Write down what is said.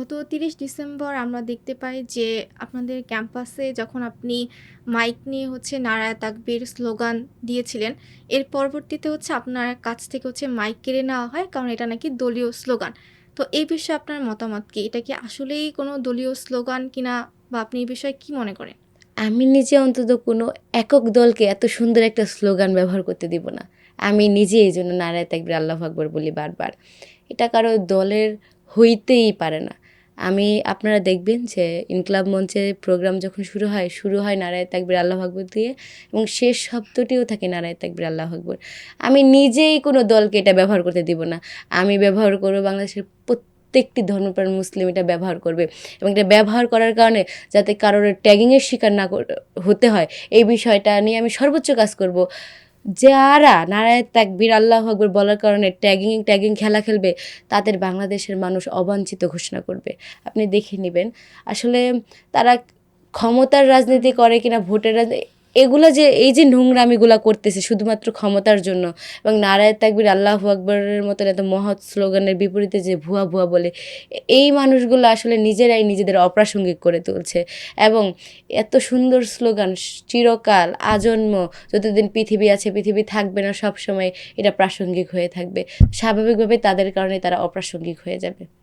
গত ৩০ ডিসেম্বর আমরা দেখতে পাই যে আপনাদের ক্যাম্পাসে যখন আপনি মাইক নিয়ে হচ্ছে নারায়ে তাকবীর স্লোগান দিয়েছিলেন। এর পরবর্তীতে হচ্ছে আপনার কাছ থেকে হচ্ছে মাইক কেড়ে নেওয়া হয়। কারণ এটা নাকি দলীয় স্লোগান। তো এই বিষয়ে আপনার মতামত কি? এটা কি আসলেই কোনো দলীয় স্লোগান কিনা বা আপনি এই বিষয়ে কি মনে করেন? আমি নিজে অন্তত কোনো একক দলকে এত সুন্দর একটা স্লোগান ব্যবহার করতে দিব না। আমি নিজে এই জন্য নারায় তাকবীর আল্লাহু আকবার বলি বারবার। এটা কারও দলের হইতেই পারে না। আমি আপনারা দেখবেন যে ইনকিলাব মঞ্চে প্রোগ্রাম যখন শুরু হয়, শুরু হয় নারায়ে তাকবীর আল্লাহ আকবার দিয়ে এবং শেষ শব্দটিও থাকে নারায়ে তাকবীর আল্লাহ আকবার। আমি নিজেই কোনো দলকে এটা ব্যবহার করতে দিব না। আমি ব্যবহার করব বাংলাদেশের প্রত্যেকটি ধর্মপ্রাণ মুসলিম এটা ব্যবহার করবে এবং এটা ব্যবহার করার কারণে যাতে কারোর ট্যাগিংয়ের শিকার না হতে হয় এই বিষয়টা নিয়ে আমি সর্বোচ্চ কাজ করব। যারা নারায়ণ তাকবীর আল্লাহ আকবর বলার কারণে ট্যাগিং, ট্যাগিং খেলা খেলবে তাদের বাংলাদেশের মানুষ অবাঞ্ছিত ঘোষণা করবে। আপনি দেখে নেবেন আসলে তারা ক্ষমতার রাজনীতি করে কিনা ভোটের রাজনী এগুলা যে এই যে নোংরামিগুলা করতেছে শুধুমাত্র ক্ষমতার জন্য এবং নারায়ে তাকবীর আল্লাহ আকবরের মতন এত মহৎ স্লোগানের বিপরীতে যে ভুয়া, ভুয়া বলে এই মানুষগুলো আসলে নিজেরাই নিজেদের অপ্রাসঙ্গিক করে তুলছে এবং এত সুন্দর স্লোগান চিরকাল আজন্ম যতদিন পৃথিবী আছে পৃথিবী থাকবে না সবসময় এটা প্রাসঙ্গিক হয়ে থাকবে। স্বাভাবিকভাবে তাদের কারণে তারা অপ্রাসঙ্গিক হয়ে যাবে।